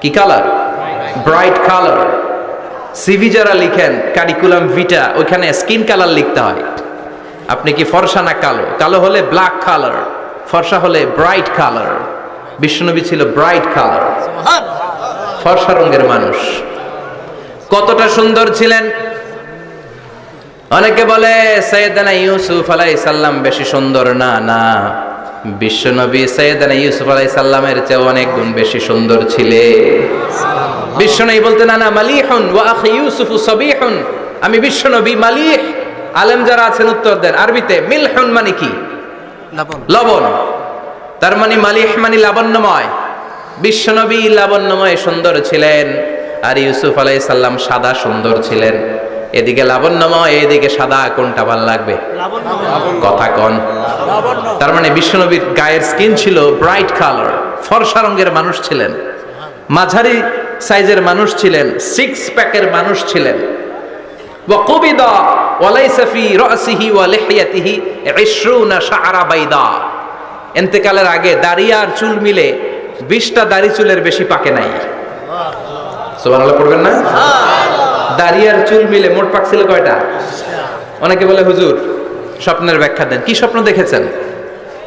কি colour bright colour CV যারা লিখেন কারিকুলাম ভিটা ওইখানে স্কিন কালার লিখতে হয়। আপনি কি ফর্সা না কালো? কালো হলে ব্ল্যাক কালার ফর্সা হলে ব্রাইট কালার বিষ্ণুনবী ছিল ব্রাইট কালার ফর্সা রঙের মানুষ। কতটা সুন্দর ছিলেন? অনেকে বলে, সৈয়দানা ইউসুফ আলাই সাল্লাম বেশি সুন্দর। না না। বিশ্বনবী সৈয়দানা ইউসুফ আলাই সাল্লামের চেয়ে অনেক গুণ বেশি সুন্দর ছিলে। বিশ্বনবী বলতে না না মালিহুন ওয়া আখি ইউসুফ সবিহুন। আমি বিশ্বনবী মালিহ। আলেম যারা আছেন উত্তর দেন আরবিতে মিলহুন মানে কি? লবণ। লবণ। তার মানে মালিহ মানে লাবণ্যময়। বিশ্বনবী লাবণ্যময় সুন্দর ছিলেন আর ইউসুফ আলাই সাল্লাম সাদা সুন্দর ছিলেন। এদিকে লাবণ্যময় এদিকে সাদা কোনটা ভালো লাগবে? কথা কন। তার মানে বিশ্বনবীর গায়ের স্কিন ছিল ব্রাইট কালার ফর্সা রঙের মানুষ ছিলেন। মাঝারি সাইজের মানুষ ছিলেন সিক্স প্যাকের মানুষ ছিলেন। ওয়াকুবিদা ওয়ালাইসাফি রাসিহি ওয়া লিহিয়াতিহি 20 শাআরা বাইদা। এন্তেকালের আগে দাড়ি আর চুল মিলে 20টা দাড়ি চুলের বেশি পাকে নাই। সুবহানাল্লাহ পড়বেন না? দাড়ি আর চুল মিলে মোট পাকছিল কয়টা? অনেকে বলে হুজুর স্বপ্নের ব্যাখ্যা দেন। কি স্বপ্ন দেখেছেন?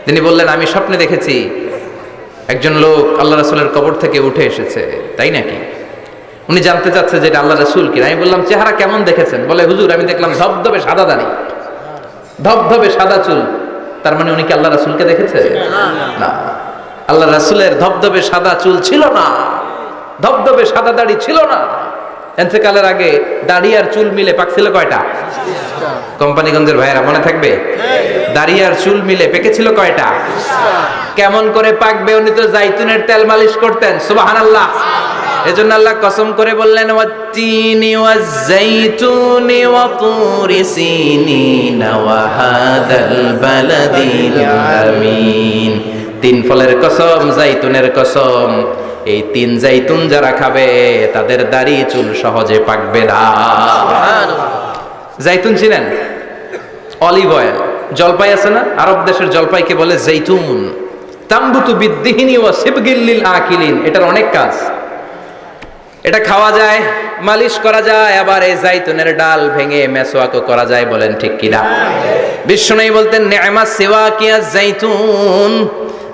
তিনি বললেন আমি স্বপ্নে দেখেছি একজন লোক আল্লাহ রাসূলের কবর থেকে উঠে এসেছে। তাই নাকি? উনি জানতে চাচ্ছে যে এটা আল্লাহ রাসূল কিনা। আমি বললাম চেহারা কেমন দেখেছেন? বলে হুজুর আমি দেখলাম ধবধবে সাদা দাড়ি। ধবধবে সাদা চুল। তার মানে উনি কি আল্লাহ রাসূলকে দেখেছে? না। আল্লাহ রাসূলের ধবধবে সাদা চুল ছিল না। ধবধবে সাদা দাড়ি ছিল না। এতেকালের আগে দাড়ি আর চুল মিলে পাকছিল কয়টা? কোম্পানিগঞ্জের ভাইয়েরা, মনে থাকবে? দাড়ি আর চুল মিলে পেকেছিল কয়টা? কেমন করে পাকবে? উনি তো জাইতুনের তেল মালিশ করতেন, সুবহানাল্লাহ। এজন্য আল্লাহ কসম করে বললেন, ওয়াত্তিনি ওয়াজ্জাইতুনি ওয়া তুরি সিনিন ওয়া হাদাল বালাদিল আমিন। তিন ফলের কসম, জাইতুনের কসম। এই তিন জাইতুন যারা খাবে, তাদের দাড়ি চুল সহজে পাকবে না। জাইতুন ছিলেন? Olive oil. জলপাই আছে না? আরব দেশের জলপাইকে বলে জৈতুন। তাম্বুতু বিদ্দিহিনী ও সিবগিল্লিল আকিলিন। এটার অনেক কাজ। এটা খাওয়া যায়, মালিশ করা যায়, আবার এই জাইতুনের ডাল ভেঙে মেসোয়াকও করা যায় বলেন ঠিক কিনা? বিষ্ণুই বলতেন নেমা সেওয়া কিয়া জাইতুন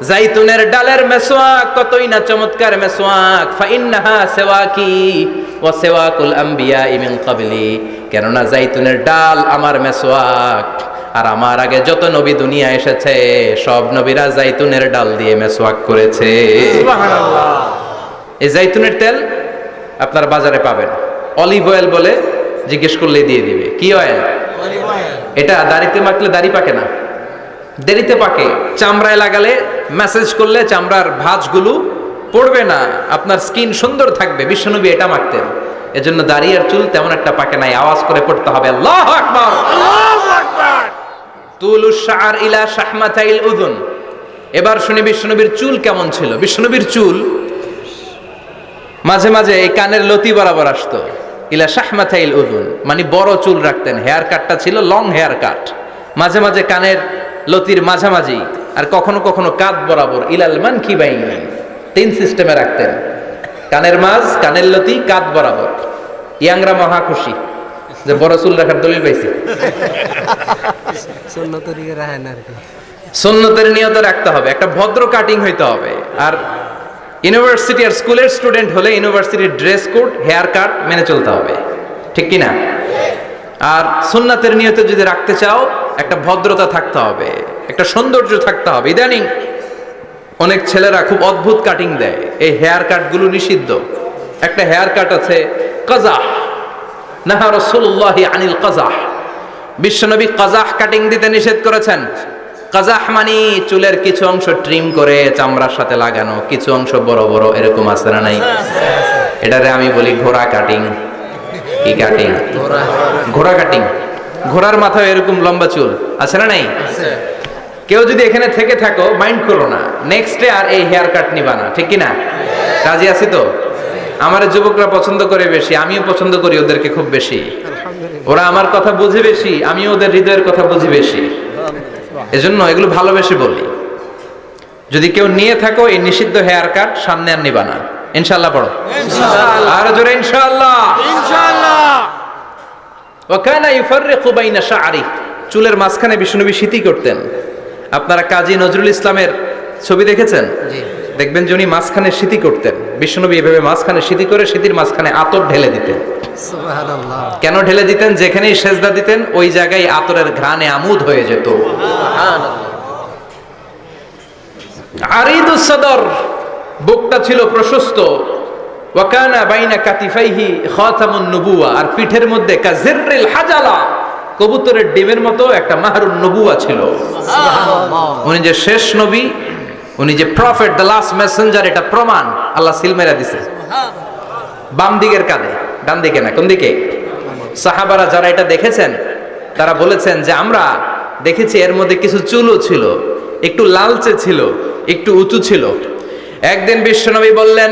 জাইতুনের ডালের মেসোয়াক কতই না চমৎকার মেসোয়াক। ফাইন্নাহা সেওয়াকি ও সেওয়াকুল আম্বিয়া ইমিন কাবলি কেননা জাইতুনের ডাল আমার মেসোয়াক। আর আমার আগে যত নবী দুনিয়া এসেছে সব নবীরা জাইতুনের ডাল দিয়ে মেসোয়াক করেছে। এই জাইতুনের তেল আপনার বাজারে পাবেন। অলিভ অয়েল বলে জিজ্ঞেস করলে দিয়ে দিবে। কি অয়েল। এটা দাড়িতে মাখলে দাড়ি পাকে না। দেরিতে পাকে। চামড়ায় লাগালে ম্যাসেজ করলে চামড়ার ভাঁজগুলো পড়বে না। আপনার স্কিন সুন্দর থাকবে। বিশ্বনবী এটা মাখতেন। এজন্য দাড়ি আর চুল তেমন একটা পাকে নাই। আওয়াজ করে পড়তে হবে। আল্লাহ আকবার! তুলু ইলা শাহমাতাইল উদুন। এবার শুনি বিশ্বনবীর চুল কেমন ছিল। বিশ্বনবীর চুল মাঝে মাঝে এই কানের লতি বরাবর আসতো। ইলা শাহমাথাইল উদুন। মানে বড় চুল রাখতেন। হেয়ার কাটটা ছিল লং হেয়ার কাট মাঝে মাঝে কানের লতির মাঝামাঝি আর কখনো কখনো কাঁধ বরাবর ইলাল মান কি বাইনি তিন সিস্টেমে রাখতেন। কানের মাঝ কানের লতি কাঁধ বরাবর। ইয়াংরা মহা খুশি যে বড় চুল রাখার দলিল পাইছি। কি। সুন্নতের নিয়ত রাখতে হবে একটা ভদ্র কাটিং হইতে হবে। আর ইউনিভার্সিটি আর স্কুলের স্টুডেন্ট হলে ইউনিভার্সিটির ড্রেস কোড হেয়ার কাট মেনে চলতে হবে। ঠিক কি না আর সুন্নাতের নিয়তে যদি রাখতে চাও একটা ভদ্রতা থাকতে হবে একটা সৌন্দর্য থাকতে হবে। ইদানিং অনেক ছেলেরা খুব অদ্ভুত কাটিং দেয়। এই হেয়ার কাটগুলো নিষিদ্ধ। একটা হেয়ার কাট আছে কাজাহ নাহা রসুল্লাহি আনিল কাজাহ বিশ্বনবী কাজাহ কাটিং দিতে নিষেধ করেছেন। কাজাহ মানি চুলের কিছু অংশ ট্রিম করে চামড়ার সাথে লাগানো কিছু অংশ বড় বড় এরকম আছে না নাই? এটারে আমি বলি ঘোড়া কাটিং কি কাটিং ঘোড়া। কাটিং ঘোড়ার মাথায় এরকম লম্বা চুল আছে না নাই? কেউ যদি এখানে থেকে থাকো মাইন্ড করো না। নেক্সট ডে আর এই হেয়ার কাট নিবা না ঠিক কি না রাজি আছি তো? আমার যুবকরা পছন্দ করে বেশি আমিও পছন্দ করি ওদেরকে খুব বেশি। ওরা আমার কথা বুঝে বেশি আমিও ওদের হৃদয়ের কথা বুঝি বেশি। এজন্য এগুলো ভালোবেসে বলি। যদি কেউ নিয়ে থাকো এই নিষিদ্ধ হেয়ার কাট সামনে আর নিবা না। ইনশাআল্লাহ পড়ো। আর জোরে ইনশাআল্লাহ। ওয়াকানা ইউফাররিকু বাইনা শা'রি চুলের মাঝখানে বিষ্ণুনবী স্মৃতি করতেন। আপনারা কাজী নজরুল ইসলামের ছবি দেখেছেন? দেখবেন যে উনি মাঝখানে স্মৃতি করতেন। বিষ্ণুনবী এভাবে মাঝখানে স্মৃতি করে স্মৃতির মাঝখানে আতর ঢেলে দিতেন। কেন ঢেলে দিতেন? যেখানেই সেজদা দিতেন ওই জায়গায় আতরের ঘ্রাণে আমুদ হয়ে যেত। আরিদুস সদর। বুকটা ছিল প্রশস্ত। ওয়াকানা বাইনা কাতিফাইহি খাতামুন নবুয়া আর পিঠের মধ্যে কাজিররিল হাজালা কবুতরের ডিমের মতো একটা মাহরুন নবুয়া ছিল। উনি যে শেষ নবী উনি যে প্রফেট দ্য লাস্ট মেসেঞ্জার এটা প্রমাণ আল্লাহ সিলমেরা দিছে। বাম দিকের কাঁধে ডান দিকে না কোন দিকে? সাহাবারা যারা এটা দেখেছেন তারা বলেছেন যে আমরা দেখেছি এর মধ্যে কিছু চুলও ছিল একটু লালচে ছিল একটু উঁচু ছিল। একদিন বিশ্বনবী বললেন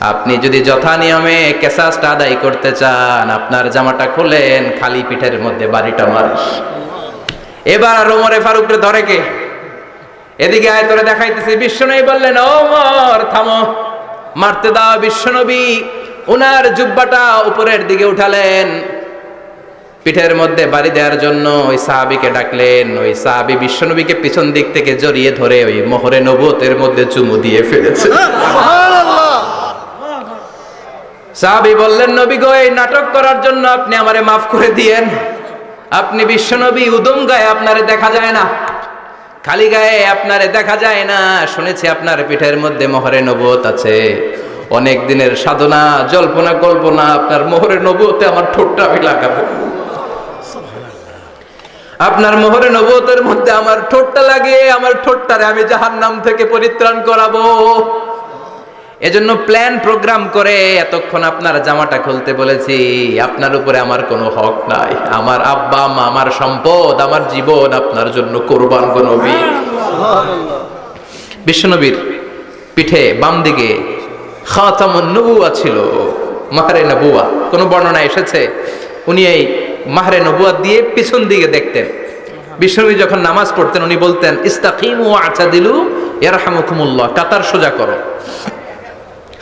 আপনি যদি যথা নিয়মে কেসাসটা আদায় করতে চান, আপনার জামাটা খুলেন, খালি পিঠের মধ্যে বাড়িটা মারিস এবার ওমরে ফারুককে ধরে কে? এদিকে আয়, তোরে দেখাইতেছি, বিশ্বনবী বললেন ওমর, থামো। মারতে দাও বিশ্বনবী। ওনার জুব্বাটা উপরের দিকে উঠালেন। পিঠের মধ্যে বাড়ি দেওয়ার জন্য ওই সাহাবিকে ডাকলেন। ওই সাহাবি বিশ্বনবীকে পিছন দিক থেকে জড়িয়ে ধরে ওই মোহরে নবতের মধ্যে চুমু দিয়ে ফেলেছে। সাহাবি বললেন, নবী গো, এই নাটক করার জন্য আপনি আমারে মাফ করে দিয়েন। আপনি বিশ্বনবী, উদম গায়ে আপনারে দেখা যায় না, খালি গায়ে আপনারে দেখা যায় না। শুনেছি আপনার পিঠের মধ্যে মোহরে নবত আছে। অনেক দিনের সাধনা, জল্পনা, কল্পনা, আপনার মোহরে নবুয়তে আমার ঠোঁটটা আমি লাগাবো। আপনার মোহরে নবতের মধ্যে আমার ঠোঁটটা লাগিয়ে, আমার ঠোঁটটারে আমি জাহান্নাম থেকে পরিত্রাণ করাবো। এজন্য প্ল্যান প্রোগ্রাম করে এতক্ষণ আপনার জামাটা খুলতে বলেছি আপনার উপরে আমার কোনো হক নাই। আমার আব্বা মা আমার সম্পদ আমার জীবন আপনার জন্য কোরবান গো নবী। বিশ্বনবীর পিঠে বাম দিকে খাতামুন নবুয়া ছিল মাহারে নবুয়া কোনো বর্ণনা এসেছে? উনি এই মাহরে নবুয়া দিয়ে পিছন দিকে দেখতেন। বিশ্বনবী যখন নামাজ পড়তেন উনি বলতেন ইস্তাকিমু আচাদিলু ইয়ারহামুকুমুল্লাহ। কাতার সোজা করো।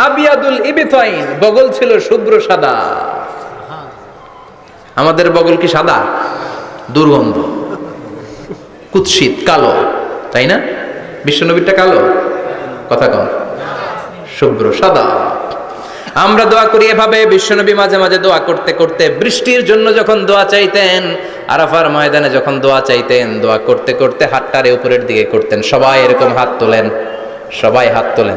আবিয়াদুল ইবিতাইন। বগল ছিল শুভ্র সাদা। আমাদের বগল কি সাদা? দুর্গন্ধ। কুৎসিত, কালো, তাই না? বিশ্বনবীরটা কালো? কথা কম। শুভ্র সাদা। আমরা দোয়া করি এভাবে বিশ্বনবী মাঝে মাঝে দোয়া করতে করতে বৃষ্টির জন্য যখন দোয়া চাইতেন, আরাফার ময়দানে যখন দোয়া চাইতেন, দোয়া করতে করতে হাতটারে উপরের দিকে করতেন। সবাই এরকম হাত তোলেন। সবাই হাত তোলেন।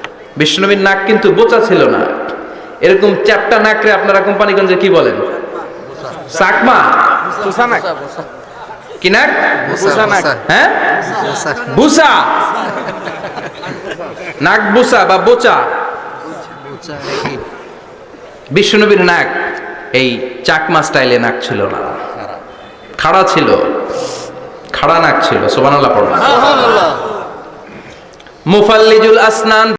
বিষ্ণুবীর নাক কিন্তু বোচা ছিল না। এরকম চারটা নাকরে আপনারা কোম্পানিগঞ্জে কি বলেন? চাকমা কি নাক? হ্যাঁ? বুসা। নাক বুসা বা বোচা। নাক এই চাকমা স্টাইলে নাক ছিল না। খাড়া ছিল। খাড়া নাক ছিল। সোবানাল্লাহ পড়ো মুফাল্লিজুল আসনান